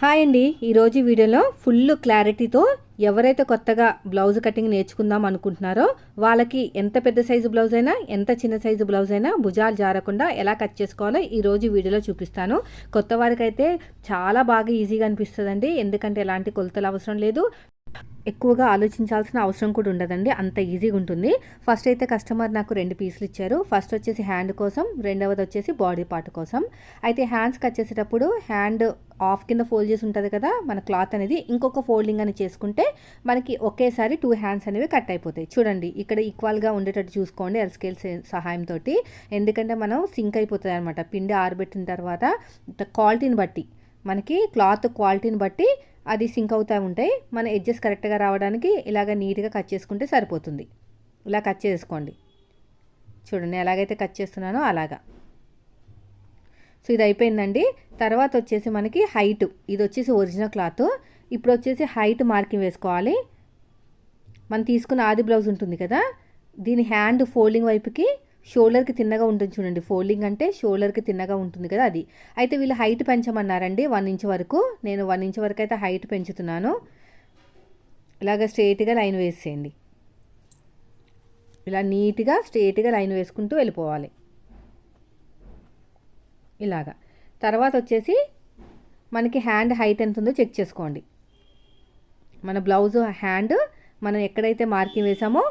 Hi అండి. ఈరోజు వీడియోలో ఫుల్ క్లారిటీతో ఎవరైతే కొత్తగా బ్లౌజ్ కటింగ్ నేర్చుకుందాం అనుకుంటున్నారో వాళ్ళకి ఎంత పెద్ద సైజు బ్లౌజ్ అయినా ఎంత చిన్న సైజు బ్లౌజ్ అయినా భుజాలు జారకుండా ఎలా కట్ చేసుకోవాలో ఈరోజు వీడియోలో చూపిస్తాను. కొత్త వారికైతే చాలా బాగా ఈజీగా అనిపిస్తుందండి. ఎందుకంటే ఎలాంటి కొలతలు అవసరం లేదు. ఎక్కువగా ఆలోచించాల్సిన అవసరం కూడా ఉండదండి. అంత ఈజీగా ఉంటుంది. ఫస్ట్ అయితే కస్టమర్ నాకు రెండు పీసులు ఇచ్చారు. ఫస్ట్ వచ్చేసి హ్యాండ్ కోసం రెండవది వచ్చేసి బాడీ పార్ట్ కోసం. అయితే హ్యాండ్స్కి వచ్చేసేటప్పుడు హ్యాండ్ ఆఫ్ కింద ఫోల్డ్ చేసి ఉంటుంది కదా మన క్లాత్ అనేది ఇంకొక ఫోల్డింగ్ అని చేసుకుంటే మనకి ఒకేసారి టూ హ్యాండ్స్ అనేవి కట్ అయిపోతాయి. చూడండి ఇక్కడ ఈక్వల్గా ఉండేటట్టు చూసుకోండి ఎల్ స్కేల్ సహాయంతో ఎందుకంటే మనం సింక్ అయిపోతుంది అనమాట పిండి ఆరబెట్టిన తర్వాత క్వాలిటీని బట్టి మనకి క్లాత్ క్వాలిటీని బట్టి అది సింక్ అవుతూ ఉంటాయి మన ఎడ్జెస్ కరెక్ట్గా రావడానికి ఇలాగ నీట్గా కట్ చేసుకుంటే సరిపోతుంది. ఇలా కట్ చేసుకోండి. చూడండి ఎలాగైతే కట్ చేస్తున్నానో అలాగా. సో ఇది అయిపోయిందండి. తర్వాత వచ్చేసి మనకి హైట్. ఇది వచ్చేసి ఒరిజినల్ క్లాత్. ఇప్పుడు వచ్చేసి హైట్ మార్కింగ్ వేసుకోవాలి. మనం తీసుకున్న ఆది బ్లౌజ్ ఉంటుంది కదా? దీని హ్యాండ్ ఫోల్డింగ్ వైపుకి షోల్డర్కి తిన్నగా ఉంటుంది చూడండి. ఫోల్డింగ్ అంటే షోల్డర్కి తిన్నగా ఉంటుంది కదా అది. అయితే వీళ్ళు హైట్ పెంచమన్నారండి వన్ ఇంచ్ వరకు. నేను వన్ ఇంచ్ వరకు అయితే హైట్ పెంచుతున్నాను. ఇలాగ స్ట్రేట్గా లైన్ వేసేయండి. ఇలా నీట్గా స్ట్రేట్గా లైన్ వేసుకుంటూ వెళ్ళిపోవాలి. ఇలాగా. తర్వాత వచ్చేసి మనకి హ్యాండ్ హైట్ ఎంత ఉందో చెక్ చేసుకోండి. మన బ్లౌజ్ హ్యాండ్ మనం ఎక్కడైతే మార్కింగ్ వేసామో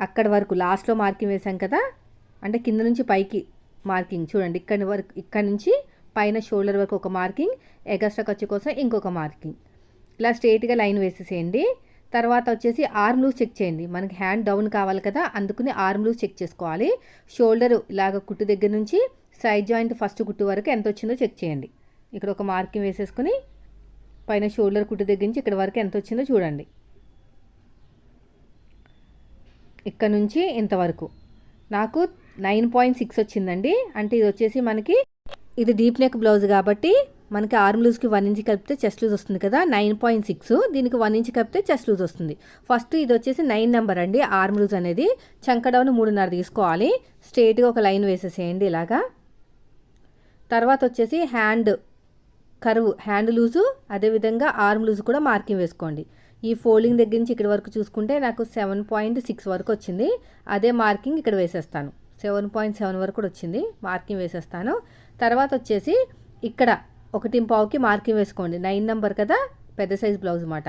అక్కడ వరకు లాస్ట్లో మార్కింగ్ వేసాం కదా అంటే కింద నుంచి పైకి మార్కింగ్. చూడండి ఇక్కడ వరకు ఇక్కడ నుంచి పైన షోల్డర్ వరకు ఒక మార్కింగ్ ఎగస్ట్రా ఖర్చు కోసం ఇంకొక మార్కింగ్. ఇలా స్ట్రేట్గా లైన్ వేసేసేయండి. తర్వాత వచ్చేసి ఆర్మ్ లూజ్ చెక్ చేయండి. మనకి హ్యాండ్ డౌన్ కావాలి కదా అందుకుని ఆర్మ్ లూజ్ చెక్ చేసుకోవాలి. షోల్డర్ ఇలాగ కుట్టు దగ్గర నుంచి సైడ్ జాయింట్ ఫస్ట్ కుట్టు వరకు ఎంత వచ్చిందో చెక్ చేయండి. ఇక్కడ ఒక మార్కింగ్ వేసేసుకుని పైన షోల్డర్ కుట్టు దగ్గర నుంచి ఇక్కడ వరకు ఎంత వచ్చిందో చూడండి. ఇక్కడ నుంచి ఇంతవరకు నాకు నైన్ పాయింట్ సిక్స్ వచ్చిందండి. అంటే ఇది వచ్చేసి మనకి ఇది డీప్ నెక్ బ్లౌజ్ కాబట్టి మనకి ఆర్మ్ లూజ్కి వన్ ఇంచ్ కలిపితే చెస్ట్ లూజ్ వస్తుంది కదా నైన్ పాయింట్ సిక్స్. దీనికి వన్ ఇంచ్ కలిపితే చెస్ట్ లూజ్ వస్తుంది. ఫస్ట్ ఇది వచ్చేసి నైన్ నెంబర్ అండి ఆర్మ్ లూజ్ అనేది. చంకడౌన్ మూడున్నర తీసుకోవాలి. స్ట్రేట్గా ఒక లైన్ వేసేసేయండి ఇలాగా. తర్వాత వచ్చేసి హ్యాండ్ కరువు హ్యాండ్ లూజు అదేవిధంగా ఆర్మ్ లూజ్ కూడా మార్కింగ్ వేసుకోండి. ఈ ఫోల్డింగ్ దగ్గర నుంచి ఇక్కడ వరకు చూసుకుంటే నాకు సెవెన్ పాయింట్ సిక్స్ వరకు వచ్చింది. అదే మార్కింగ్ ఇక్కడ వేసేస్తాను. సెవెన్ పాయింట్ సెవెన్ వరకు కూడా వచ్చింది. మార్కింగ్ వేసేస్తాను. తర్వాత వచ్చేసి ఇక్కడ ఒకటి పావుకి మార్కింగ్ వేసుకోండి. నైన్ నెంబర్ కదా? పెద్ద సైజ్ బ్లౌజ్ మాట.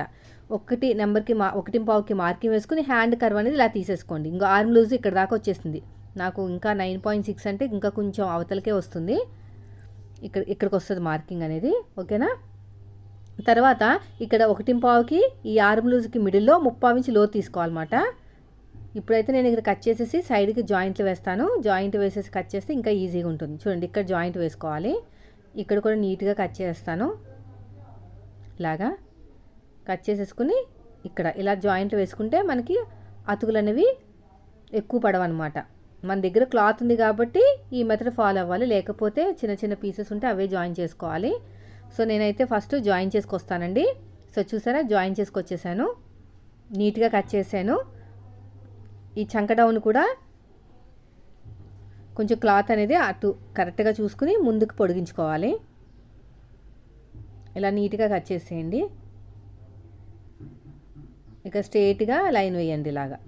ఒకటి నెంబర్కి మా ఒకటి పావుకి మార్కింగ్ వేసుకుని హ్యాండ్ కర్వ్ అనేది ఇలా తీసేసుకోండి. ఇంకా ఆర్మ్ లూజ్ ఇక్కడ దాకా వచ్చేసింది. నాకు ఇంకా నైన్ పాయింట్ సిక్స్ అంటే ఇంకా కొంచెం అవతలకే వస్తుంది. ఇక్కడ ఇక్కడికి వస్తుంది మార్కింగ్ అనేది. ఓకేనా? తర్వాత ఇక్కడ ఒకటి పావుకి ఈ ఆర్మ్ లూజ్కి మిడిల్లో ముప్పావు ఇంచి లో తీసుకోవాలన్నమాట. ఇప్పుడైతే నేను ఇక్కడ కట్ చేసేసి సైడ్కి జాయింట్లు వేస్తాను. జాయింట్ వేసేసి కట్ చేస్తే ఇంకా ఈజీగా ఉంటుంది. చూడండి ఇక్కడ జాయింట్ వేసుకోవాలి. ఇక్కడ కూడా నీట్గా కట్ చేస్తాను. ఇలాగా కట్ చేసేసుకుని ఇక్కడ ఇలా జాయింట్ వేసుకుంటే మనకి అతుకులు అనేవి ఎక్కువ పడవన్నమాట. మన దగ్గర క్లాత్ ఉంది కాబట్టి ఈ మెథడ్ ఫాలో అవ్వాలి. లేకపోతే చిన్న చిన్న పీసెస్ ఉంటే అవే జాయిన్ చేసుకోవాలి. సో నేనైతే ఫస్ట్ జాయిన్ చేసుకొస్తానండి. సో చూసారా? జాయిన్ చేసుకొచ్చేసాను. నీట్గా కట్ చేశాను. ఈ చంకడౌన్ కూడా కొంచెం క్లాత్ అనేది అటు కరెక్ట్గా చూసుకుని ముందుకు పొడిగించుకోవాలి. ఇలా నీట్గా కట్ చేసేయండి. ఇక స్ట్రేట్గా లైన్ వేయండి ఇలాగా.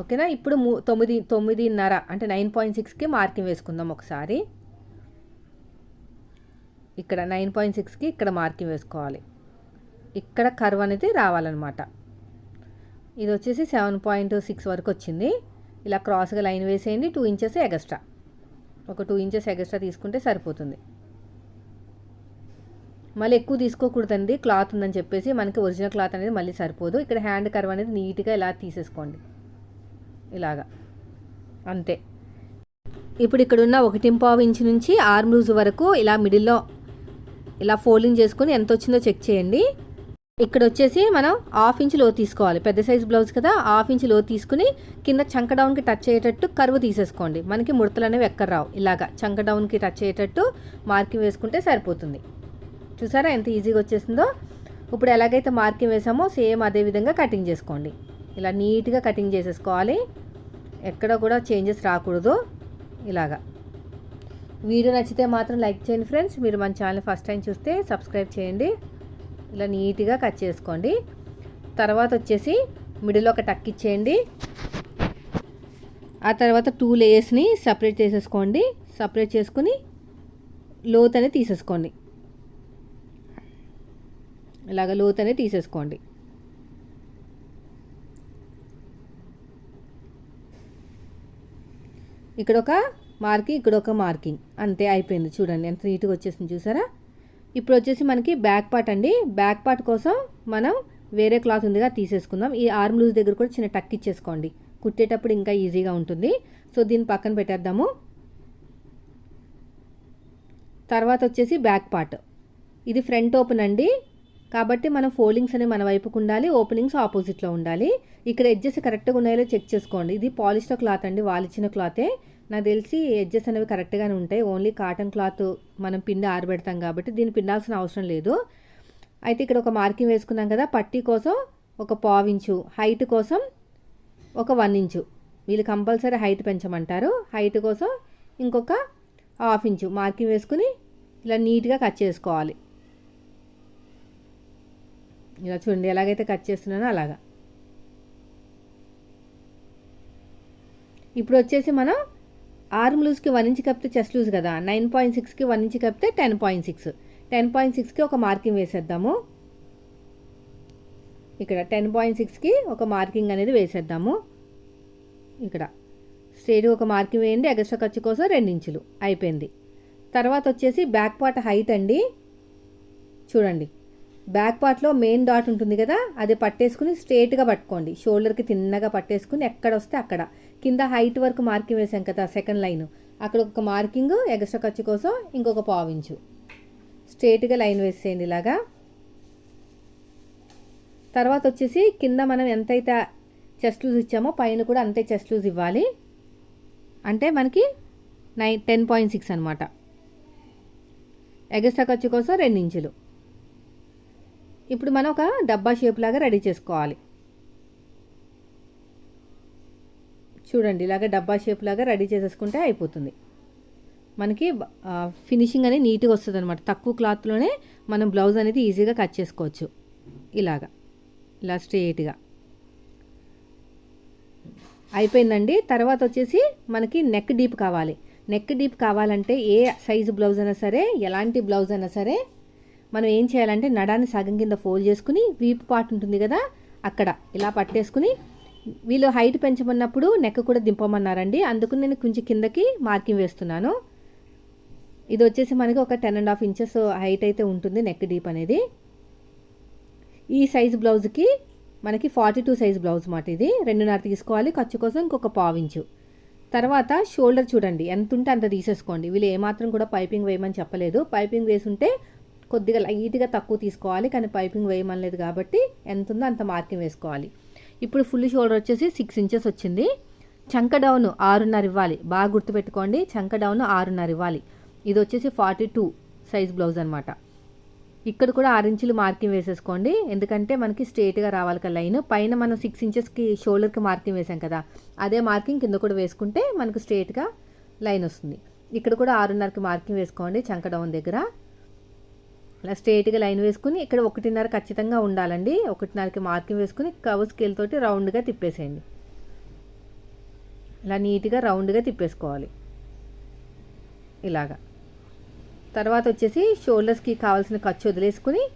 ఓకేనా ఇప్పుడు తొమ్మిది తొమ్మిదిన్నర అంటే నైన్ పాయింట్ సిక్స్కి మార్కింగ్ వేసుకుందాం ఒకసారి. ఇక్కడ నైన్ పాయింట్ సిక్స్కి ఇక్కడ మార్కింగ్ వేసుకోవాలి. ఇక్కడ కర్వ్ అనేది రావాలన్నమాట. ఇది వచ్చేసి సెవెన్ పాయింట్ సిక్స్ వరకు వచ్చింది ఇలా క్రాస్గా లైన్ వేసేయండి. Two inches extra. ఒక టూ ఇంచెస్ ఎగస్ట్రా తీసుకుంటే సరిపోతుంది. మళ్ళీ ఎక్కువ తీసుకోకూడదండి. క్లాత్ ఉందని చెప్పేసి మనకి ఒరిజినల్ క్లాత్ అనేది మళ్ళీ సరిపోదు. ఇక్కడ హ్యాండ్ కర్వ్ అనేది నీట్గా ఇలా తీసేసుకోండి. ఇలాగా. అంతే. ఇప్పుడు ఇక్కడ ఉన్న ఒకటి పావు ఇంచు నుంచి ఆర్మ్ లూజ్ వరకు ఇలా మిడిల్లో ఇలా ఫోల్డింగ్ చేసుకుని ఎంత వచ్చిందో చెక్ చేయండి. ఇక్కడ వచ్చేసి మనం హాఫ్ ఇంచ్లో తీసుకోవాలి. పెద్ద సైజ్ బ్లౌజ్ కదా హాఫ్ ఇంచ్లో తీసుకుని కింద చంక డౌన్కి టచ్ అయ్యేటట్టు కరువు తీసేసుకోండి. మనకి ముడతలు అనేవి ఎక్కడ రావు ఇలాగా చంక డౌన్కి టచ్ అయ్యేటట్టు మార్కింగ్ వేసుకుంటే సరిపోతుంది. చూసారా ఎంత ఈజీగా వచ్చేసిందో? ఇప్పుడు ఎలాగైతే మార్కింగ్ వేసామో సేమ్ అదే విధంగా కటింగ్ చేసుకోండి. ఇలా నీట్గా కటింగ్ చేసేసుకోవాలి. ఎక్కడ కూడా చేంజెస్ రాకూడదు. ఇలాగా. వీడియో నచ్చితే మాత్రం లైక్ చేయండి ఫ్రెండ్స్. మీరు మన ఛానల్ ఫస్ట్ టైం చూస్తే సబ్స్క్రైబ్ చేయండి. ఇలా నీట్గా కట్ చేసుకోండి. తర్వాత వచ్చేసి మిడిల్ ఒక టక్ ఇచ్చేయండి. ఆ తర్వాత టూ లేయర్స్ని సపరేట్ చేసేసుకోండి. సపరేట్ చేసుకుని లోత్ అనేది తీసేసుకోండి. ఇలాగ లోత్ అనేది తీసేసుకోండి. ఇక్కడ ఒక మార్కింగ్ ఇక్కడ ఒక మార్కింగ్. అంతే అయిపోయింది చూడండి. ఎంత నీట్గా వచ్చేసింది చూసారా? ఇప్పుడు వచ్చేసి మనకి బ్యాక్ పార్ట్ అండి. బ్యాక్ పార్ట్ కోసం మనం వేరే క్లాత్ ఉందిగా తీసేసుకుందాం. ఈ ఆర్మ్ లూజ్ దగ్గర కూడా చిన్న టక్ ఇచ్చేసుకోండి. కుట్టేటప్పుడు ఇంకా ఈజీగా ఉంటుంది. సో దీన్ని పక్కన పెట్టేద్దాము. తర్వాత వచ్చేసి బ్యాక్ పార్ట్. ఇది ఫ్రంట్ ఓపెన్ అండి. కాబట్టి మనం ఫోల్డింగ్స్ అనేవి మన వైపుకు ఉండాలి. ఓపెనింగ్స్ ఆపోజిట్లో ఉండాలి. ఇక్కడ ఎడ్జెస్ కరెక్ట్గా ఉన్నాయో చెక్ చేసుకోండి. ఇది పాలిస్టర్ క్లాత్ అండి. వాలిచ్చిన క్లాతే. నాకు తెలిసి ఎడ్జెస్ అనేవి కరెక్ట్గానే ఉంటాయి. ఓన్లీ కాటన్ క్లాత్ మనం పిండి ఆరబెడతాం కాబట్టి దీన్ని పిండాల్సిన అవసరం లేదు. అయితే ఇక్కడ ఒక మార్కింగ్ వేసుకున్నాం కదా పట్టీ కోసం ఒక పావించు హైట్ కోసం ఒక వన్ ఇంచు. వీళ్ళు కంపల్సరీ హైట్ పెంచమంటారు. హైట్ కోసం ఇంకొక హాఫ్ ఇంచు మార్కింగ్ వేసుకుని ఇలా నీట్గా కట్ చేసుకోవాలి. ఇలా చూడండి ఎలాగైతే కట్ చేస్తున్నానో అలాగా. ఇప్పుడు వచ్చేసి మనం ఆర్మ్ లూజ్కి వన్ ఇంచ్ కప్పితే చెస్ట్ లూజ్ కదా నైన్ పాయింట్ సిక్స్కి one inch కప్పితే ten point six. Ten point సిక్స్కి ఒక మార్కింగ్ వేసేద్దాము. ఇక్కడ టెన్ పాయింట్ సిక్స్కి ఒక మార్కింగ్ అనేది వేసేద్దాము. ఇక్కడ స్ట్రేట్ ఒక మార్కింగ్ వేయండి ఎగస్ట్రా ఖర్చు కోసం రెండు ఇంచులు. అయిపోయింది. తర్వాత వచ్చేసి బ్యాక్ పార్ట్ హైట్ అండి. చూడండి. బ్యాక్ పార్ట్లో మెయిన్ డాట్ ఉంటుంది కదా అది పట్టేసుకుని స్ట్రేట్గా పట్టుకోండి. షోల్డర్కి తిన్నగా పట్టేసుకుని ఎక్కడ వస్తే అక్కడ. కింద హైట్ వరకు మార్కింగ్ వేసాం కదా సెకండ్ లైన్. అక్కడ ఒక మార్కింగ్ ఎగస్ట్రా ఖర్చు కోసం ఇంకొక పావించు స్ట్రేట్గా లైన్ వేసేయండి ఇలాగా. తర్వాత వచ్చేసి కింద మనం ఎంతైతే చెస్ట్ లూజ్ ఇచ్చామో పైన కూడా అంతే చెస్ట్ లూజ్ ఇవ్వాలి. అంటే మనకి నైన్ టెన్ పాయింట్ సిక్స్ అనమాట ఎగస్ట్రా ఖర్చు కోసం రెండు ఇంచులు. ఇప్పుడు మనం ఒక డబ్బా షేప్ లాగా రెడీ చేసుకోవాలి. చూడండి ఇలాగ డబ్బా షేప్ లాగా రెడీ చేసేసుకుంటే అయిపోతుంది. మనకి ఫినిషింగ్ అనేది నీట్గా వస్తుంది అనమాట తక్కువ క్లాత్లోనే మనం బ్లౌజ్ అనేది ఈజీగా కట్ చేసుకోవచ్చు. ఇలాగా. ఇలా స్ట్రేట్గా. అయిపోయిందండి. తర్వాత వచ్చేసి మనకి నెక్ డీప్ కావాలి. నెక్ డీప్ కావాలంటే ఏ సైజు బ్లౌజ్ అయినా సరే ఎలాంటి బ్లౌజ్ అయినా సరే మనం ఏం చేయాలంటే నడాన్ని సగం కింద ఫోల్డ్ చేసుకుని వీపు పార్ట్ ఉంటుంది కదా అక్కడ ఇలా పట్టేసుకుని వీళ్ళు హైట్ పెంచమన్నప్పుడు నెక్ కూడా దింపమన్నారండి. అందుకు నేను కొంచెం కిందకి మార్కింగ్ వేస్తున్నాను. ఇది వచ్చేసి మనకి ఒక ten and half inches height అయితే ఉంటుంది నెక్ డీప్ అనేది. ఈ సైజ్ బ్లౌజ్కి మనకి ఫార్టీ టూ సైజ్ బ్లౌజ్ మాట ఇది. రెండున్నర తీసుకోవాలి ఖర్చు కోసం ఇంకొక పావించు తర్వాత షోల్డర్ చూడండి ఎంత ఉంటే అంత తీసేసుకోండి. వీళ్ళు ఏమాత్రం కూడా పైపింగ్ వేయమని చెప్పలేదు. పైపింగ్ వేసుంటే కొద్దిగా లైట్గా తక్కువ తీసుకోవాలి. కానీ పైపింగ్ వేయమనలేదు కాబట్టి ఎంత ఉందో అంత మార్కింగ్ వేసుకోవాలి. ఇప్పుడు ఫుల్ షోల్డర్ వచ్చేసి సిక్స్ ఇంచెస్ వచ్చింది. చంక డౌన్ ఆరున్నర ఇవ్వాలి. బాగా గుర్తుపెట్టుకోండి. చంక డౌన్ ఆరున్నర ఇవ్వాలి. ఇది వచ్చేసి ఫార్టీ టూ సైజ్ బ్లౌజ్ అనమాట ఇక్కడ కూడా ఆరు ఇంచులు మార్కింగ్ వేసేసుకోండి. ఎందుకంటే మనకి స్ట్రేట్గా రావాలి కదా లైన్. పైన మనం సిక్స్ ఇంచెస్కి షోల్డర్కి మార్కింగ్ వేసాం కదా. అదే మార్కింగ్ కింద కూడా వేసుకుంటే మనకు స్ట్రేట్గా లైన్ వస్తుంది. ఇక్కడ కూడా ఆరున్నరకి మార్కింగ్ వేసుకోండి చంక డౌన్ దగ్గర. ఇలా స్ట్రేట్గా లైన్ వేసుకుని ఇక్కడ ఒకటిన్నర ఖచ్చితంగా ఉండాలండి. ఒకటిన్నరకి మార్కింగ్ వేసుకుని కవ్ స్కేల్ తోటి రౌండ్గా తిప్పేసేయండి. ఇలా నీట్గా రౌండ్గా తిప్పేసుకోవాలి. ఇలాగా. తర్వాత వచ్చేసి షోల్డర్స్కి కావాల్సిన ఖర్చు వదిలేసుకుని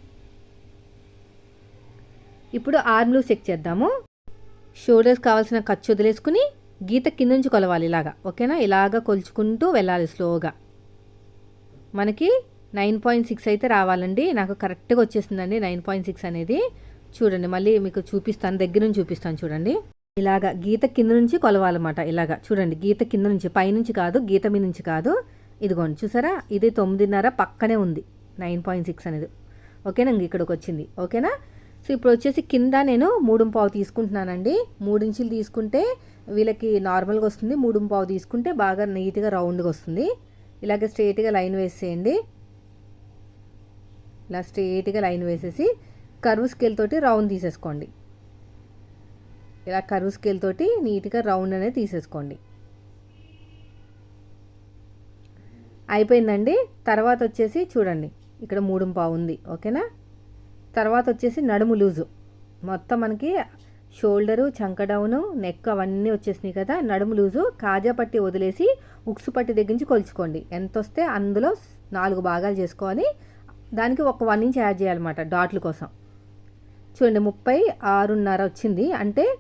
ఇప్పుడు ఆర్మ్లు చెక్ చేద్దాము. షోల్డర్స్ కావాల్సిన ఖర్చు వదిలేసుకుని గీత కింద నుంచి కొలవాలి ఇలాగా. ఓకేనా? ఇలాగా కొలుచుకుంటూ వెళ్ళాలి స్లోగా. మనకి నైన్ పాయింట్ సిక్స్ అయితే రావాలండి. నాకు కరెక్ట్గా వచ్చేసిందండి నైన్ పాయింట్ సిక్స్ అనేది. చూడండి మళ్ళీ మీకు చూపిస్తాను దగ్గర నుంచి చూపిస్తాను చూడండి. ఇలాగా గీత కింద నుంచి కొలవాలన్నమాట ఇలాగా. చూడండి గీత కింద నుంచి పైనుంచి కాదు గీత మీద నుంచి కాదు. ఇదిగోండి చూసారా? ఇది తొమ్మిదిన్నర పక్కనే ఉంది నైన్ పాయింట్ సిక్స్ అనేది. ఓకేనా? ఇక్కడికి వచ్చింది. ఓకేనా? సో ఇప్పుడు వచ్చేసి కింద నేను మూడు పావు తీసుకుంటున్నానండి. మూడు ఇంచులు తీసుకుంటే వీళ్ళకి నార్మల్గా వస్తుంది. మూడు పావు తీసుకుంటే బాగా నీట్గా రౌండ్గా వస్తుంది. ఇలాగే స్ట్రైట్గా లైన్ వేసేయండి. ఇలా స్ట్రేట్గా లైన్ వేసేసి కరువు స్కేల్ తోటి రౌండ్ తీసేసుకోండి. ఇలా కరువు స్కేల్ తోటి నీట్గా రౌండ్ అనేది తీసేసుకోండి. అయిపోయిందండి. తర్వాత వచ్చేసి చూడండి. ఇక్కడ మూడు పావు ఉంది. ఓకేనా? తర్వాత వచ్చేసి నడుము లూజు. మొత్తం మనకి షోల్డరు చంక డౌను నెక్ అవన్నీ వచ్చేసినాయి కదా. నడుము లూజు కాజా పట్టి వదిలేసి ఉక్సు పట్టి దగ్గర నుంచి కొలుచుకోండి. ఎంత వస్తే అందులో నాలుగు భాగాలు చేసుకోవాలి. దానికి ఒక వన్ ఇంచ్ యాడ్ చేయాలన్నమాట డాట్ల కోసం. చూడండి ముప్పై ఆరున్నర వచ్చింది. అంటే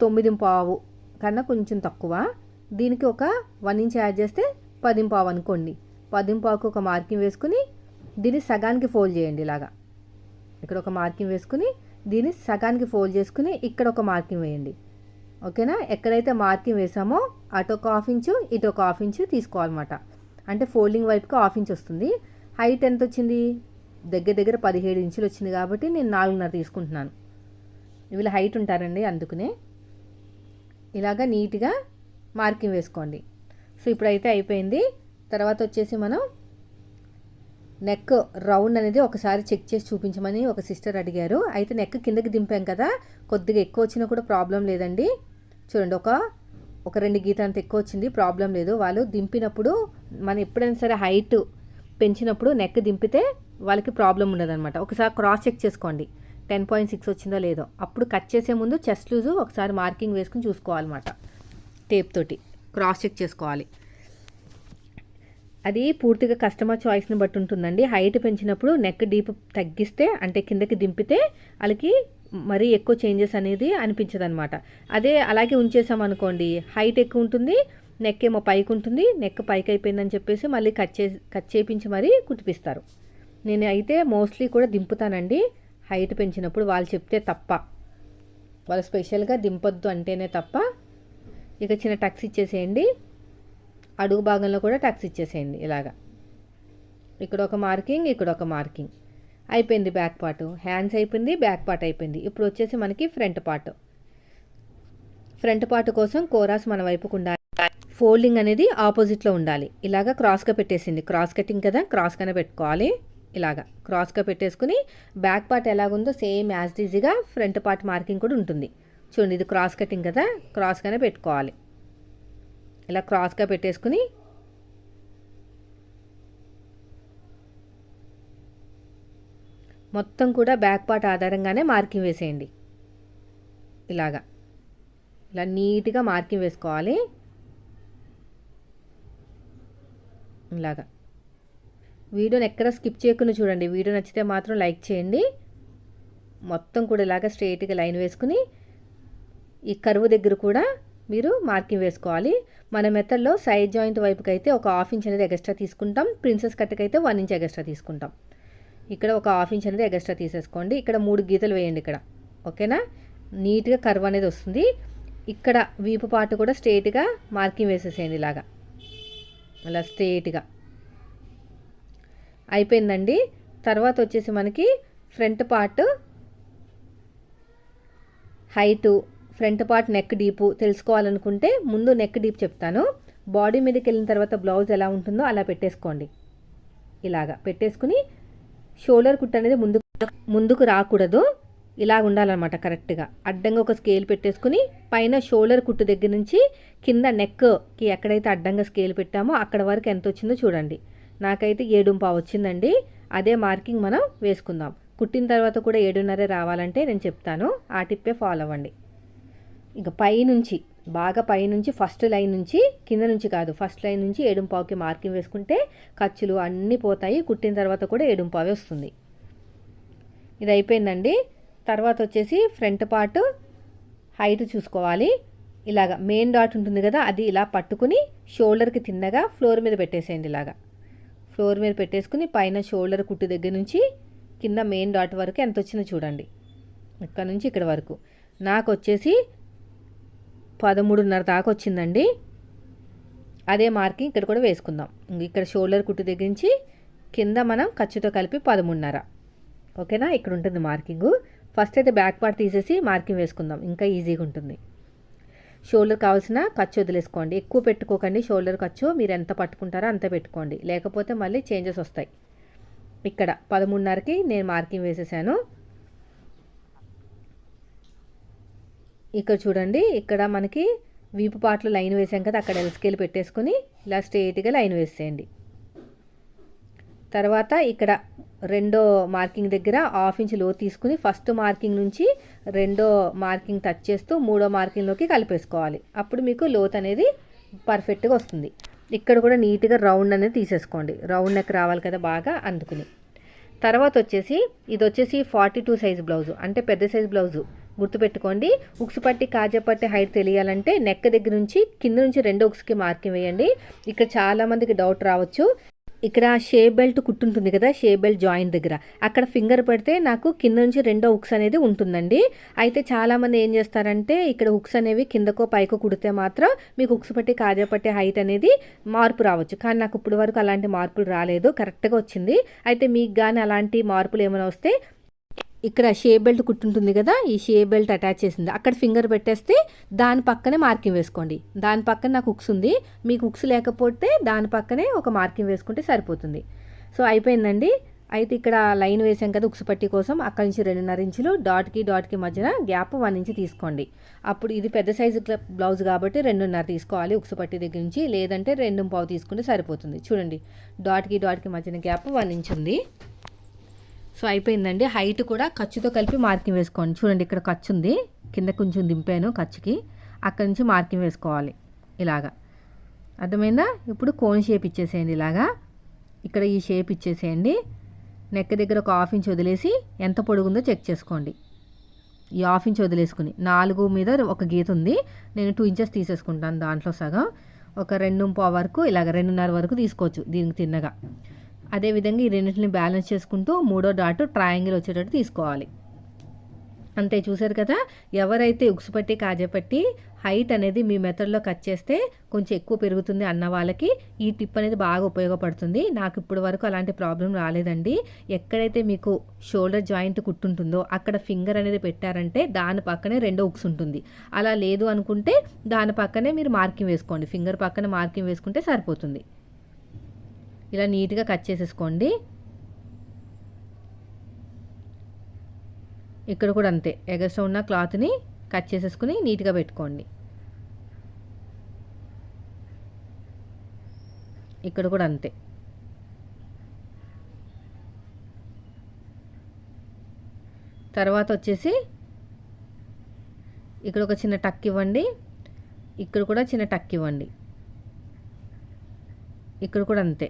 తొమ్మిది పావు కన్నా కొంచెం తక్కువ. దీనికి ఒక వన్ ఇంచ్ యాడ్ చేస్తే పదింపావు అనుకోండి. పదింపావుకు ఒక మార్కింగ్ వేసుకుని దీన్ని సగానికి ఫోల్డ్ చేయండి ఇలాగా. ఇక్కడ ఒక మార్కింగ్ వేసుకుని దీన్ని సగానికి ఫోల్డ్ చేసుకుని ఇక్కడ ఒక మార్కింగ్ వేయండి. ఓకేనా? ఎక్కడైతే మార్కింగ్ వేసామో అటు ఒక హాఫ్ ఇంచు ఇటు ఒక హాఫ్ ఇంచు తీసుకోవాలన్నమాట. అంటే ఫోల్డింగ్ వైపుకి హాఫ్ ఇంచ్ వస్తుంది. హైట్ ఎంత వచ్చింది దగ్గర దగ్గర పదిహేడు ఇంచులు వచ్చింది కాబట్టి నేను నాలుగున్నర తీసుకుంటున్నాను. వీళ్ళు హైట్ ఉంటారండి అందుకనే. ఇలాగా నీట్గా మార్కింగ్ వేసుకోండి. సో ఇప్పుడైతే అయిపోయింది. తర్వాత వచ్చేసి మనం నెక్ రౌండ్ అనేది ఒకసారి చెక్ చేసి చూపించమని ఒక సిస్టర్ అడిగారు. అయితే నెక్ కిందకి దింపాం కదా కొద్దిగా ఎక్కువ వచ్చినా కూడా ప్రాబ్లం లేదండి. చూడండి ఒక ఒక రెండు గీత అంత ఎక్కువ వచ్చింది ప్రాబ్లం లేదు. వాళ్ళు దింపినప్పుడు మనం ఎప్పుడైనా సరే హైట్ పెంచినప్పుడు నెక్ దింపితే వాళ్ళకి ప్రాబ్లం ఉండదన్నమాట. ఒకసారి క్రాస్ చెక్ చేసుకోండి. టెన్ పాయింట్ సిక్స్ వచ్చిందో లేదో. అప్పుడు కట్ చేసే ముందు చెస్ట్ లూజు ఒకసారి మార్కింగ్ వేసుకుని చూసుకోవాలన్నమాట. టేప్ తోటి క్రాస్ చెక్ చేసుకోవాలి. అది పూర్తిగా కస్టమర్ చాయిస్ని బట్టి ఉంటుందండి. హైట్ పెంచినప్పుడు నెక్ డీప్ తగ్గిస్తే అంటే కిందకి దింపితే వాళ్ళకి మరీ ఎక్కువ చేంజెస్ అనేది అనిపించదనమాట అదే అలాగే ఉంచేసాం అనుకోండి హైట్ ఎక్కువ ఉంటుంది నెక్ ఏమో పైకి ఉంటుంది నెక్ పైకి అయిపోయిందని చెప్పేసి మళ్ళీ కట్ చే కట్ చేపించి మరీ కుట్టిపిస్తారు. నేను అయితే మోస్ట్లీ కూడా దింపుతానండి. హైట్ పెంచినప్పుడు వాళ్ళు చెప్తే తప్ప. వాళ్ళు స్పెషల్గా దింపొద్దు అంటేనే తప్ప. ఇక చిన్న టక్స్ ఇచ్చేసేయండి. అడుగు భాగంలో కూడా టక్స్ ఇచ్చేసేయండి ఇలాగా. ఇక్కడ ఒక మార్కింగ్ ఇక్కడ ఒక మార్కింగ్. అయిపోయింది బ్యాక్ పార్ట్. హ్యాండ్స్ అయిపోయింది బ్యాక్ పార్ట్ అయిపోయింది. ఇప్పుడు వచ్చేసి మనకి ఫ్రంట్ పార్ట్. ఫ్రంట్ పార్ట్ కోసం కోరాస్ మన వైపుకు ఉండాలి ఫోల్డింగ్ అనేది ఆపోజిట్లో ఉండాలి. ఇలాగా క్రాస్గా పెట్టేసింది. క్రాస్ కటింగ్ కదా క్రాస్గానే పెట్టుకోవాలి. ఇలాగా క్రాస్గా పెట్టేసుకుని బ్యాక్ పార్ట్ ఎలాగుందో సేమ్ యాజ్ ఈజీగా ఫ్రంట్ పార్ట్ మార్కింగ్ కూడా ఉంటుంది. చూడండి ఇది క్రాస్ కటింగ్ కదా క్రాస్గానే పెట్టుకోవాలి. ఇలా క్రాస్గా పెట్టేసుకుని మొత్తం కూడా బ్యాక్ పార్ట్ ఆధారంగానే మార్కింగ్ వేసేయండి. ఇలాగా. ఇలా నీట్గా మార్కింగ్ వేసుకోవాలి. ఇలాగా వీడియోని ఎక్కడ స్కిప్ చేయకుండా చూడండి. వీడియో నచ్చితే మాత్రం లైక్ చేయండి. మొత్తం కూడా ఇలాగ స్ట్రైట్గా లైన్ వేసుకుని ఈ కరువు దగ్గర కూడా మీరు మార్కింగ్ వేసుకోవాలి. మన మెథడ్లో సైడ్ జాయింట్ వైపుకి అయితే ఒక హాఫ్ ఇంచ్ అనేది ఎగస్ట్రా తీసుకుంటాం. ప్రిన్సెస్ కట్కి అయితే వన్ ఇంచ్ ఎగస్ట్రా తీసుకుంటాం. ఇక్కడ ఒక హాఫ్ ఇంచ్ అనేది ఎగస్ట్రా తీసేసుకోండి. ఇక్కడ మూడు గీతలు వేయండి ఇక్కడ. ఓకేనా నీట్గా కర్వ్ అనేది వస్తుంది. ఇక్కడ వీపు పాటు కూడా స్ట్రైట్గా మార్కింగ్ వేసేసేయండి ఇలాగా. అలా స్ట్రేట్గా. అయిపోయిందండి. తర్వాత వచ్చేసి మనకి front part height front part neck deep తెలుసుకోవాలనుకుంటే ముందు నెక్ డీప్ చెప్తాను. బాడీ మీదకి వెళ్ళిన తర్వాత బ్లౌజ్ ఎలా ఉంటుందో అలా పెట్టేసుకోండి. ఇలాగా పెట్టేసుకుని షోల్డర్ కుట్ అనేది ముందు ముందుకు రాకూడదు. ఇలా ఉండాలన్నమాట కరెక్ట్గా. అడ్డంగా ఒక స్కేల్ పెట్టేసుకుని పైన షోల్డర్ కుట్టు దగ్గర నుంచి కింద నెక్కి ఎక్కడైతే అడ్డంగా స్కేల్ పెట్టామో అక్కడ వరకు ఎంత వచ్చిందో చూడండి. నాకైతే ఏడుంపా వచ్చిందండి. అదే మార్కింగ్ మనం వేసుకుందాం. కుట్టిన తర్వాత కూడా ఏడున్నరే రావాలంటే నేను చెప్తాను. ఆ టిప్పే ఫాలో అవ్వండి. ఇక పైనుంచి బాగా పైనుంచి ఫస్ట్ లైన్ నుంచి కింద నుంచి కాదు ఫస్ట్ లైన్ నుంచి ఏడుంపావుకి మార్కింగ్ వేసుకుంటే ఖర్చులు అన్నీ పోతాయి. కుట్టిన తర్వాత కూడా ఏడుంపావే వస్తుంది. ఇది అయిపోయిందండి. తర్వాత వచ్చేసి ఫ్రంట్ పార్ట్ హైట్ చూసుకోవాలి. ఇలాగ మెయిన్ డాట్ ఉంటుంది కదా అది ఇలా పట్టుకుని షోల్డర్కి తిన్నగా ఫ్లోర్ మీద పెట్టేసేయండి ఇలాగా. ఫ్లోర్ మీద పెట్టేసుకుని పైన షోల్డర్ కుట్టు దగ్గర నుంచి కింద మెయిన్ డాట్ వరకు ఎంత వచ్చిందో చూడండి. ఇక్కడ నుంచి ఇక్కడ వరకు. నాకు వచ్చేసి పదమూడున్నర దాకా వచ్చిందండి. అదే మార్కింగ్ ఇక్కడ కూడా వేసుకుందాం. ఇక్కడ షోల్డర్ కుట్టు దగ్గర నుంచి కింద మనం ఖర్చుతో కలిపి పదమూడున్నర. ఓకేనా? ఇక్కడ ఉంటుంది మార్కింగ్. ఫస్ట్ అయితే బ్యాక్ పార్ట్ తీసేసి మార్కింగ్ వేసుకుందాం. ఇంకా ఈజీగా ఉంటుంది. షోల్డర్ కావాల్సిన ఖర్చు వదిలేసుకోండి. ఎక్కువ పెట్టుకోకండి. షోల్డర్ ఖర్చు మీరు ఎంత పట్టుకుంటారో అంత పెట్టుకోండి. లేకపోతే మళ్ళీ చేంజెస్ వస్తాయి. ఇక్కడ పదమూడున్నరకి నేను మార్కింగ్ వేసేసాను. ఇక్కడ చూడండి. ఇక్కడ మనకి వీపు పాటలు లైన్ వేసాం కదా. అక్కడ ఎల్స్కేల్ పెట్టేసుకుని ఇలా స్ట్రేట్గా లైన్ వేసేయండి. తర్వాత ఇక్కడ రెండో మార్కింగ్ దగ్గర హాఫ్ ఇంచ్లో తీసుకుని ఫస్ట్ మార్కింగ్ నుంచి రెండో మార్కింగ్ టచ్ చేస్తూ మూడో మార్కింగ్లోకి కలిపేసుకోవాలి. అప్పుడు మీకు లోత్ అనేది పర్ఫెక్ట్గా వస్తుంది. ఇక్కడ కూడా నీట్గా రౌండ్ అనేది తీసేసుకోండి. రౌండ్ నెక్ రావాలి కదా బాగా అందుకుని. తర్వాత వచ్చేసి ఇది వచ్చేసి ఫార్టీ టూ సైజ్ బ్లౌజు అంటే పెద్ద సైజ్ బ్లౌజు గుర్తుపెట్టుకోండి ఉక్సు పట్టి కాజపట్టి హైట్ తెలియాలంటే నెక్ దగ్గర నుంచి కింద నుంచి రెండు ఉక్స్కి మార్కింగ్ వేయండి. ఇక్కడ చాలామందికి డౌట్ రావచ్చు. ఇక్కడ షే బెల్ట్ కుట్టుంటుంది కదా షే బెల్ట్ జాయింట్ దగ్గర. అక్కడ ఫింగర్ పెడితే నాకు కింద నుంచి రెండో హుక్స్ అనేది ఉంటుందండి. అయితే చాలామంది ఏం చేస్తారంటే ఇక్కడ హుక్స్ అనేవి కిందకో పైకో కుడితే మాత్రం మీకు హుక్స్ పట్టి కాజా పట్టే హైట్ అనేది మార్పు రావచ్చు. కానీ నాకు ఇప్పుడు వరకు అలాంటి మార్పులు రాలేదు. కరెక్ట్గా వచ్చింది. అయితే మీకు కానీ అలాంటి మార్పులు ఏమైనా వస్తే ఇక్కడ షే బెల్ట్ కుట్టుంటుంది కదా ఈ షే బెల్ట్ అటాచ్ చేసింది. అక్కడ ఫింగర్ పెట్టేస్తే దాని పక్కనే మార్కింగ్ వేసుకోండి. దాని పక్కన నాకు ఉక్స్ ఉంది. మీకు ఉక్స్ లేకపోతే దాని పక్కనే ఒక మార్కింగ్ వేసుకుంటే సరిపోతుంది. సో అయిపోయిందండి. అయితే ఇక్కడ లైన్ వేసాం కదా ఉక్స్ పట్టి కోసం. అక్కడి నుంచి రెండున్నర ఇంచులు డాట్కి డాట్కి మధ్యన గ్యాప్ వన్ ఇంచ్ తీసుకోండి. అప్పుడు ఇది పెద్ద సైజు బ్లౌజ్ కాబట్టి రెండున్నర తీసుకోవాలి ఉక్స్ పట్టి దగ్గర నుంచి. లేదంటే రెండు పావు తీసుకుంటే సరిపోతుంది. చూడండి. డాట్కి డాట్కి మధ్యన గ్యాప్ వన్ ఇంచ్ ఉంది. సో అయిపోయిందండి. హైట్ కూడా ఖర్చుతో కలిపి మార్కింగ్ వేసుకోండి. చూడండి ఇక్కడ ఖర్చు ఉంది కింద కొంచెం దింపాను ఖర్చుకి. అక్కడి నుంచి మార్కింగ్ వేసుకోవాలి. ఇలాగా. అర్థమైందా? ఇప్పుడు కోన్ షేప్ ఇచ్చేసేయండి ఇలాగా. ఇక్కడ ఈ షేప్ ఇచ్చేసేయండి. నెక్ దగ్గర ఒక హాఫ్ ఇంచ్ వదిలేసి ఎంత పొడుగుందో చెక్ చేసుకోండి. ఈ హాఫ్ ఇంచ్ వదిలేసుకుని. నాలుగు మీద ఒక గీత ఉంది. నేను టూ ఇంచెస్ తీసేసుకుంటాను దాంట్లో సగం. ఒక రెండు పావు వరకు ఇలాగ రెండున్నర వరకు తీసుకోవచ్చు దీనికి తిన్నగా. అదేవిధంగా ఈ రెండింటిని బ్యాలెన్స్ చేసుకుంటూ మూడో డాట్ ట్రయాంగిల్ వచ్చేటట్టు తీసుకోవాలి. అంతే చూసారు కదా? ఎవరైతే ఉక్సుపట్టి కాజపట్టి హైట్ అనేది మీ మెథడ్లో కట్ చేస్తే కొంచెం ఎక్కువ పెరుగుతుంది అన్న వాళ్ళకి ఈ టిప్ అనేది బాగా ఉపయోగపడుతుంది. నాకు ఇప్పటి వరకు అలాంటి ప్రాబ్లం రాలేదండి. ఎక్కడైతే మీకు షోల్డర్ జాయింట్ కుట్టుంటుందో అక్కడ ఫింగర్ అనేది పెట్టారంటే దాని పక్కనే రెండో ఉక్స్ ఉంటుంది. అలా లేదు అనుకుంటే దాని పక్కనే మీరు మార్కింగ్ వేసుకోండి. ఫింగర్ పక్కన మార్కింగ్ వేసుకుంటే సరిపోతుంది. ఇలా నీట్గా కట్ చేసేసుకోండి. ఇక్కడ కూడా అంతే. ఎగస్ట్రా ఉన్న క్లాత్ని కట్ చేసేసుకుని నీట్గా పెట్టుకోండి. ఇక్కడ కూడా అంతే. తర్వాత వచ్చేసి ఇక్కడ ఒక చిన్న టక్ ఇవ్వండి. ఇక్కడ కూడా చిన్న టక్ ఇవ్వండి. ఇక్కడ కూడా అంతే.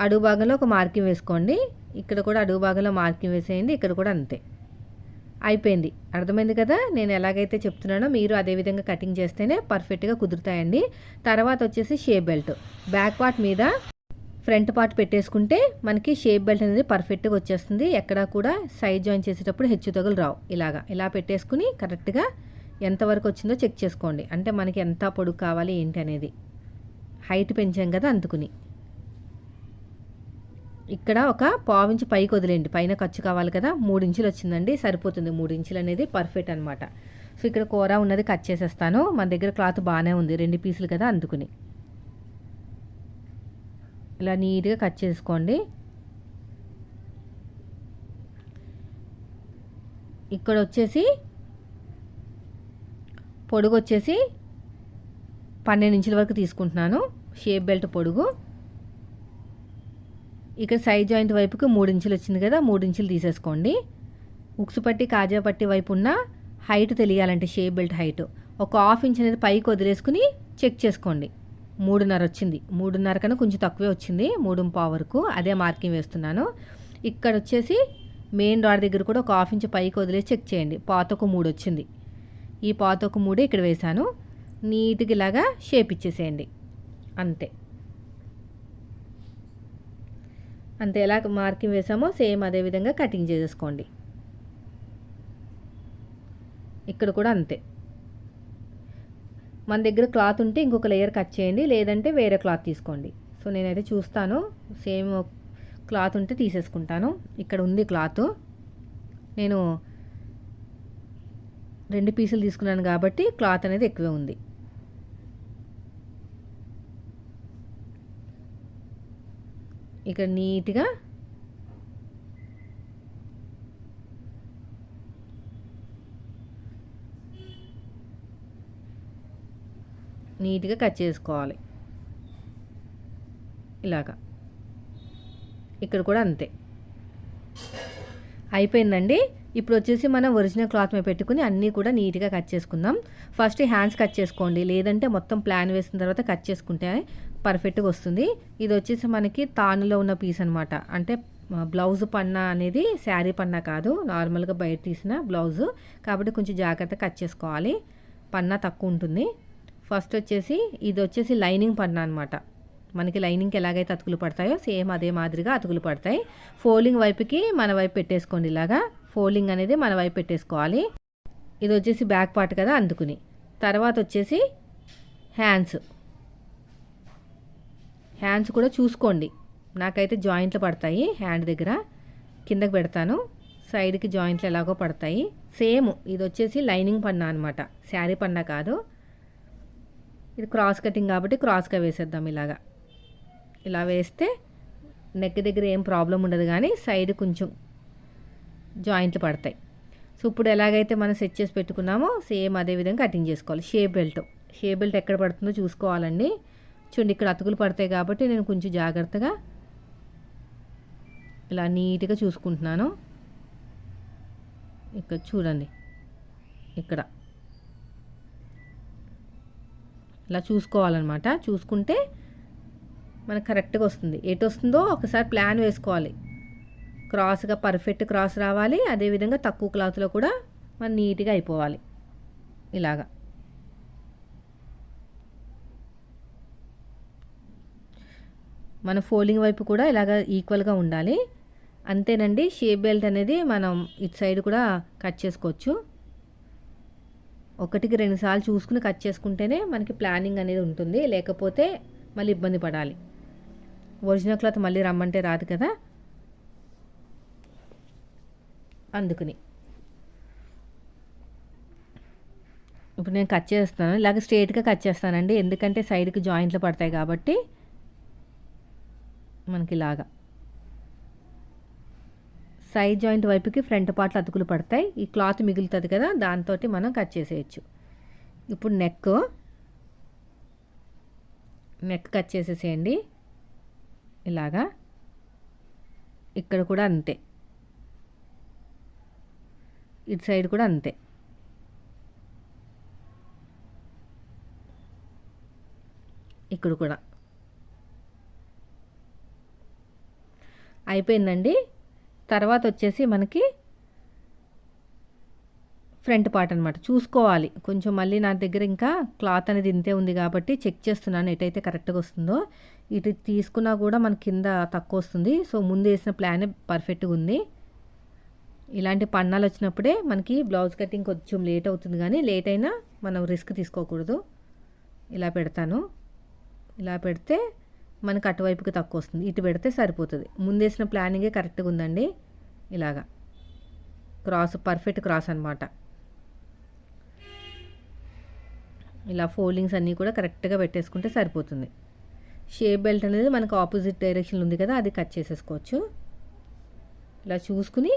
అడుగు భాగంలో ఒక మార్కింగ్ వేసుకోండి. ఇక్కడ కూడా అడుగు భాగంలో మార్కింగ్ వేసేయండి. ఇక్కడ కూడా అంతే. అయిపోయింది. అర్థమైంది కదా? నేను ఎలాగైతే చెప్తున్నానో మీరు అదే విధంగా కటింగ్ చేస్తేనే పర్ఫెక్ట్గా కుదురుతాయండి. తర్వాత వచ్చేసి షేప్ బెల్ట్. బ్యాక్ పార్ట్ మీద ఫ్రంట్ పార్ట్ పెట్టేసుకుంటే మనకి షేప్ బెల్ట్ అనేది పర్ఫెక్ట్గా వచ్చేస్తుంది. ఎక్కడా కూడా సైజ్ జాయిన్ చేసేటప్పుడు హెచ్చు తగులు రావు. ఇలాగా. ఇలా పెట్టేసుకుని కరెక్ట్గా ఎంతవరకు వచ్చిందో చెక్ చేసుకోండి. అంటే మనకి ఎంత పొడుగు కావాలి ఏంటి అనేది. హైట్ పెంచాం కదా అందుకుని. ఇక్కడ ఒక పావించి పైకి వదిలేండి పైన ఖర్చు కావాలి కదా మూడు ఇంచులు వచ్చిందండి సరిపోతుంది. మూడు ఇంచులు అనేది పర్ఫెక్ట్ అనమాట సో ఇక్కడ కూర ఉన్నది కట్ చేసేస్తాను. మన దగ్గర క్లాత్ బాగానే ఉంది రెండు పీసులు కదా అందుకుని. ఇలా నీట్గా కట్ చేసుకోండి. ఇక్కడ వచ్చేసి పొడుగు వచ్చేసి పన్నెండు ఇంచుల వరకు తీసుకుంటున్నాను. షేప్ బెల్ట్ పొడుగు. ఇక్కడ సైడ్ జాయింట్ వైపుకి మూడు ఇంచులు వచ్చింది కదా మూడు ఇంచులు తీసేసుకోండి. ఉక్సు పట్టి కాజా పట్టి వైపు ఉన్న హైట్ తెలియాలంటే షేప్ బెల్ట్ హైట్. ఒక హాఫ్ ఇంచ్ అనేది పైకి వదిలేసుకుని చెక్ చేసుకోండి. మూడున్నర వచ్చింది. మూడున్నర కన్నా కొంచెం తక్కువే వచ్చింది. మూడు పావు వరకు అదే మార్కింగ్ వేస్తున్నాను. ఇక్కడ వచ్చేసి మెయిన్ రాడ్ దగ్గర కూడా ఒక హాఫ్ ఇంచ్ పైకి వదిలేసి చెక్ చేయండి. పాతకు మూడు వచ్చింది. ఈ పాతకు మూడే ఇక్కడ వేశాను. నీట్గా ఇలాగా షేప్ ఇచ్చేసేయండి. అంతే. అంతే ఎలా మార్కింగ్ వేసామో సేమ్ అదే విధంగా కటింగ్ చేసేసుకోండి. ఇక్కడ కూడా అంతే. మన దగ్గర క్లాత్ ఉంటే ఇంకొక లేయర్ కట్ చేయండి లేదంటే వేరే క్లాత్ తీసుకోండి. సో నేనైతే చూస్తాను సేమ్ క్లాత్ ఉంటే తీసేసుకుంటాను. ఇక్కడ ఉంది క్లాత్. నేను రెండు పీసులు తీసుకున్నాను కాబట్టి క్లాత్ అనేది ఎక్కువే ఉంది. ఇక్కడ నీట్గా నీట్గా కట్ చేసుకోవాలి. ఇలాగా. ఇక్కడ కూడా అంతే. అయిపోయిందండి. ఇప్పుడు వచ్చేసి మనం ఒరిజినల్ క్లాత్ మీద పెట్టుకుని అన్నీ కూడా నీట్గా కట్ చేసుకుందాం. ఫస్ట్ హ్యాండ్స్ కట్ చేసుకోండి. లేదంటే మొత్తం ప్లాన్ వేసిన తర్వాత కట్ చేసుకుంటే పర్ఫెక్ట్గా వస్తుంది. ఇది వచ్చేసి మనకి తానులో ఉన్న పీస్ అనమాట అంటే బ్లౌజ్ పన్నా అనేది శారీ పన్నా కాదు. నార్మల్గా బయట తీసిన బ్లౌజు. కాబట్టి కొంచెం జాగ్రత్త కట్ చేసుకోవాలి. పన్నా తక్కువ ఉంటుంది. ఫస్ట్ వచ్చేసి ఇది వచ్చేసి లైనింగ్ పన్నా అనమాట మనకి లైనింగ్కి ఎలాగైతే అతుకులు పడతాయో సేమ్ అదే మాదిరిగా అతుకులు పడతాయి. ఫోల్డింగ్ వైపుకి మన వైపు పెట్టేసుకోండి ఇలాగా. ఫోల్డింగ్ అనేది మన వైపు పెట్టేసుకోవాలి. ఇది వచ్చేసి బ్యాక్ పార్ట్ కదా అందుకుని. తర్వాత వచ్చేసి హ్యాండ్స్. హ్యాండ్స్ కూడా చూసుకోండి. నాకైతే జాయింట్లు పడతాయి హ్యాండ్ దగ్గర. కిందకి పెడతాను. సైడ్కి జాయింట్లు ఎలాగో పడతాయి. సేమ్ ఇది వచ్చేసి లైనింగ్ పన్నా అనమాట శారీ పన్నా కాదు. ఇది క్రాస్ కటింగ్ కాబట్టి క్రాస్గా వేసేద్దాం ఇలాగా. ఇలా వేస్తే నెక్ దగ్గర ఏం ప్రాబ్లం ఉండదు కానీ సైడ్ కొంచెం జాయింట్లు పడతాయి. సో ఇప్పుడు ఎలాగైతే మనం సెట్ చేసి పెట్టుకున్నామో సేమ్ అదే విధంగా కటింగ్ చేసుకోవాలి. Shape belt. షేప్ బెల్ట్ ఎక్కడ పడుతుందో చూసుకోవాలండి. చూడండి ఇక్కడ అతుకులు పడతాయి కాబట్టి నేను కొంచెం జాగ్రత్తగా ఇలా నీట్గా చూసుకుంటున్నాను. ఇక్కడ చూడండి ఇక్కడ. ఇలా చూసుకోవాలన్నమాట. చూసుకుంటే మనకు కరెక్ట్గా వస్తుంది. ఎటు వస్తుందో ఒకసారి ప్లాన్ వేసుకోవాలి. క్రాస్గా పర్ఫెక్ట్ క్రాస్ రావాలి. అదేవిధంగా తక్కువ క్లాత్లో కూడా మనం నీట్గా అయిపోవాలి. ఇలాగా. మన ఫోల్డింగ్ వైపు కూడా ఇలాగ ఈక్వల్గా ఉండాలి. అంతేనండి షేప్ బెల్ట్ అనేది మనం ఇటు సైడ్ కూడా కట్ చేసుకోవచ్చు. ఒకటికి రెండు సార్లు చూసుకుని కట్ చేసుకుంటేనే మనకి ప్లానింగ్ అనేది ఉంటుంది. లేకపోతే మళ్ళీ ఇబ్బంది పడాలి. ఒరిజినల్ క్లాత్ మళ్ళీ రమ్మంటే రాదు కదా. అందుకని. ఇప్పుడు నేను కట్ చేస్తాను ఇలాగ స్ట్రేట్గా కట్ చేస్తానండి. ఎందుకంటే సైడ్కి జాయింట్లు పడతాయి కాబట్టి మనకి ఇలాగా సైడ్ జాయింట్ వైపుకి ఫ్రంట్ పార్ట్లు అతుకులు పడతాయి. ఈ క్లాత్ మిగులుతుంది కదా దాంతో మనం కట్ చేసేయచ్చు. ఇప్పుడు నెక్ నెక్ కట్ చేసేసేయండి. ఇలాగా. ఇక్కడ కూడా అంతే. ఇటు సైడ్ కూడా అంతే. ఇక్కడ కూడా. అయిపోయిందండి. తర్వాత వచ్చేసి మనకి ఫ్రంట్ పార్ట్ అనమాట చూసుకోవాలి. కొంచెం మళ్ళీ నా దగ్గర ఇంకా క్లాత్ అనేది ఇంతే ఉంది కాబట్టి చెక్ చేస్తున్నాను ఎటైతే కరెక్ట్గా వస్తుందో. ఇటు తీసుకున్నా కూడా మన కింద తక్కువ వస్తుంది. సో ముందు వేసిన ప్లాన్ పర్ఫెక్ట్గా ఉంది. ఇలాంటి పన్నాలు వచ్చినప్పుడే మనకి బ్లౌజ్ కటింగ్ కొంచెం లేట్ అవుతుంది కానీ లేట్ అయినా మనం రిస్క్ తీసుకోకూడదు. ఇలా పెడతాను. ఇలా పెడితే మనకు అటువైపుకి తక్కువ వస్తుంది ఇటు పెడితే సరిపోతుంది. ముందేసిన ప్లానింగే కరెక్ట్గా ఉందండి. ఇలాగా. క్రాస్ పర్ఫెక్ట్ క్రాస్ అనమాట ఇలా ఫోల్డింగ్స్ అన్నీ కూడా కరెక్ట్గా పెట్టేసుకుంటే సరిపోతుంది. షేప్ బెల్ట్ అనేది మనకు ఆపోజిట్ డైరెక్షన్ ఉంది కదా అది కట్ చేసేసుకోవచ్చు. ఇలా చూసుకుని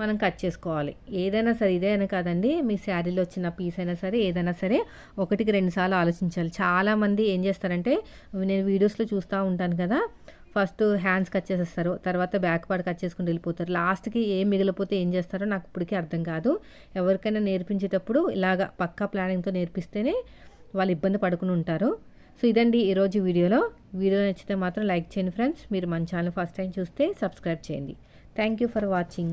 మనం కట్ చేసుకోవాలి. ఏదైనా సరే ఇదేనా కాదండి. మీ శారీలో వచ్చిన పీస్ అయినా సరే ఏదైనా సరే ఒకటికి రెండుసార్లు ఆలోచించాలి. చాలామంది ఏం చేస్తారంటే నేను వీడియోస్లో చూస్తూ ఉంటాను కదా ఫస్ట్ హ్యాండ్స్ కట్ చేసేస్తారు తర్వాత బ్యాక్ పార్ట్ కట్ చేసుకుని వెళ్ళిపోతారు. లాస్ట్కి ఏం మిగిలిపోతే ఏం చేస్తారో నాకు ఇప్పటికీ అర్థం కాదు. ఎవరికైనా నేర్పించేటప్పుడు ఇలాగ పక్కా ప్లానింగ్తో నేర్పిస్తేనే వాళ్ళు ఇబ్బంది పడుకుని ఉంటారు. సో ఇదండి ఈరోజు వీడియోలో. వీడియో నచ్చితే మాత్రం లైక్ చేయండి ఫ్రెండ్స్. మీరు మన ఛానల్ ఫస్ట్ టైం చూస్తే సబ్స్క్రైబ్ చేయండి. Thank you for watching.